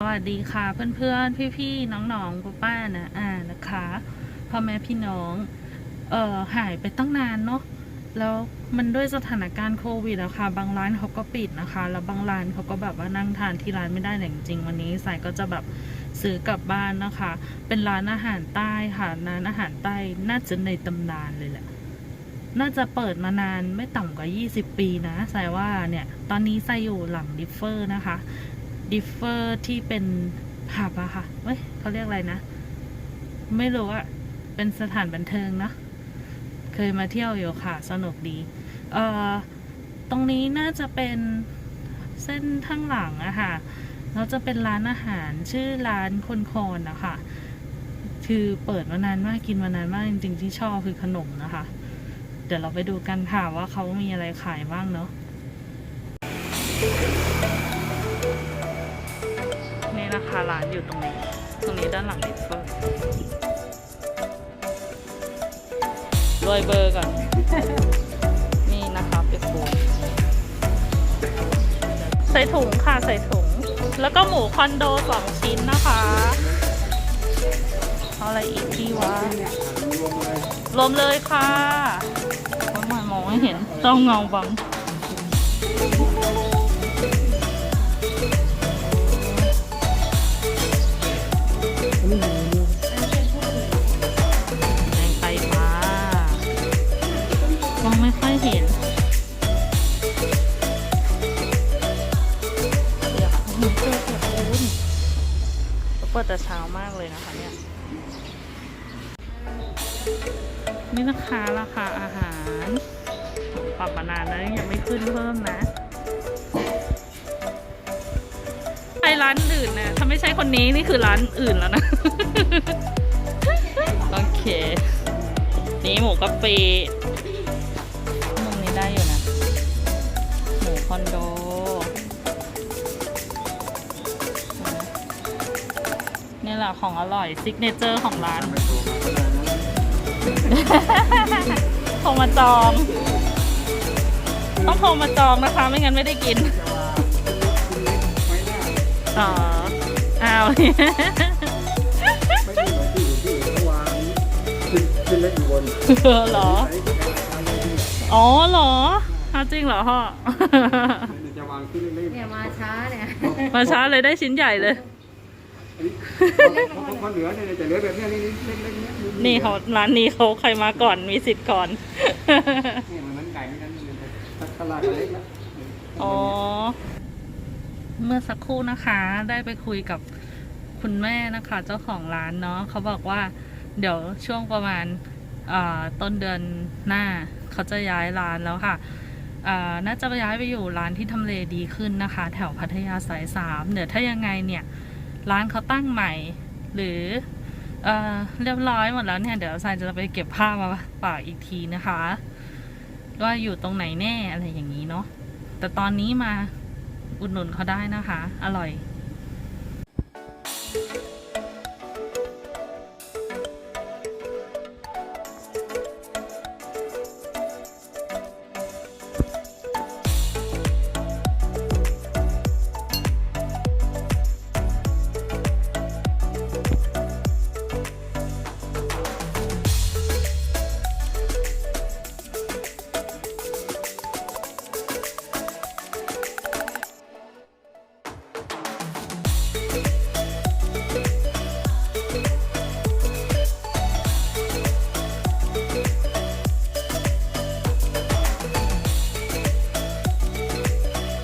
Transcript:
สวัสดีค่ะเพื่อนๆ พี่ๆ น้องๆป้าป้าๆนะอ่านะคะพ่อแม่พี่น้องเอ่อหายไปตั้งนานเนาะแล้วมันด้วยสถานการณ์โควิดอะค่ะบางร้านเขาก็ปิดนะคะ แล้วบางร้านเขาก็แบบว่านั่งทานที่ร้านไม่ได้แต่จริงๆวันนี้สายก็จะแบบซื้อกลับบ้านนะคะ เป็นร้านอาหารใต้ค่ะร้านอาหารใต้น่าจะในตำนานเลยแหละน่าจะเปิดมานานไม่ต่ำกว่า 20 ปีนะสายว่าเนี่ย ตอนนี้สายอยู่หลังดิฟเฟอร์นะคะ ดิฟเฟอร์ที่เป็นผับอะค่ะเว้ยเขาเรียกอะไรนะ ไม่รู้อะเป็นสถานบันเทิงเนอะเคยมาเที่ยวอยู่ค่ะ สนุกดี เอ่อ ตรงนี้น่าจะเป็นเส้นข้างหลังอะค่ะแล้วจะเป็นร้านอาหารชื่อร้านคนคอนนะคะคือเปิดมานานมากกินมานานมากจริงๆที่ชอบคือขนมนะคะ เดี๋ยวเราไปดูกันค่ะว่าเขามีอะไรขายบ้างเนาะ นะคะร้านอยู่ตรงนี้ ตรงนี้ด้านหลังดิฟเฟอร์โรยเบอร์ก่อน นี่นะคะเป็ดปูใส่ถุงค่ะใส่ถุง แล้วก็หมูคอนโดสองชิ้นนะคะ เอาอะไรอีกที่วะรวมเลยค่ะมามองไม่เห็น ต้องเงาบัง ปิดแต่เช้ามากเลยนะคะเนี่ย นี่นะคะราคาอาหารปรับมานานแล้วยังไม่ขึ้นเพิ่มนะใช่ร้านอื่นนะถ้าไม่ใช่คนนี้นี่คือร้านอื่นแล้วนะ โอเค นี่หมูกะปิมุมนี้ได้อยู่นะ หมูคอนโด นี่แหละของอร่อยซิกเนเจอร์ของร้าน โทรมาจอง ต้องโทรมาจองนะคะ ไม่งั้นไม่ได้กินอ๋ออ้าวไม่ได้เหมือนที่อื่นที่อื่นเขาวางขึ้นขึ้นเล็กอยู่บนเหรอใช้ที่วางที่แบบอ๋อเหรออ้าวจริงเหรอพ่อ จะวางขึ้นเล็กๆเนี่ยมาช้าเนี่ย มาช้าเลยได้ชิ้นใหญ่เลย อันนี้พอพอเหลือเนี่ยจะเหลือแบบเนี้ยนี่เล็กๆเนี้ยนี่เขาร้านนี้เขาใครมาก่อนมีสิทธิ์ก่อนนี่มันเหมือนไก่เหมือนกันนี่แต่ตลาดเล็กแล้วอ๋อ เมื่อสักครู่นะคะได้ไปคุยกับคุณแม่นะคะ เจ้าของร้านเนาะเขาบอกว่า เดี๋ยวช่วงประมาณอ่าต้นเดือนหน้าเขาจะย้ายร้านแล้วค่ะอ่าน่าจะย้ายไปอยู่ร้านที่ทำเลดีขึ้นนะคะ แถวพัทยาสายสามเดี๋ยวถ้ายังไงเนี่ย ร้านเขาตั้งใหม่ หรือเออเรียบร้อยหมดแล้วเนี่ย เดี๋ยวซายจะไปเก็บภาพมาฝากอีกทีนะคะ ว่าอยู่ตรงไหนแน่อะไรอย่างนี้เนาะแต่ตอนนี้มาอุดหนุนเขาได้นะคะ อร่อย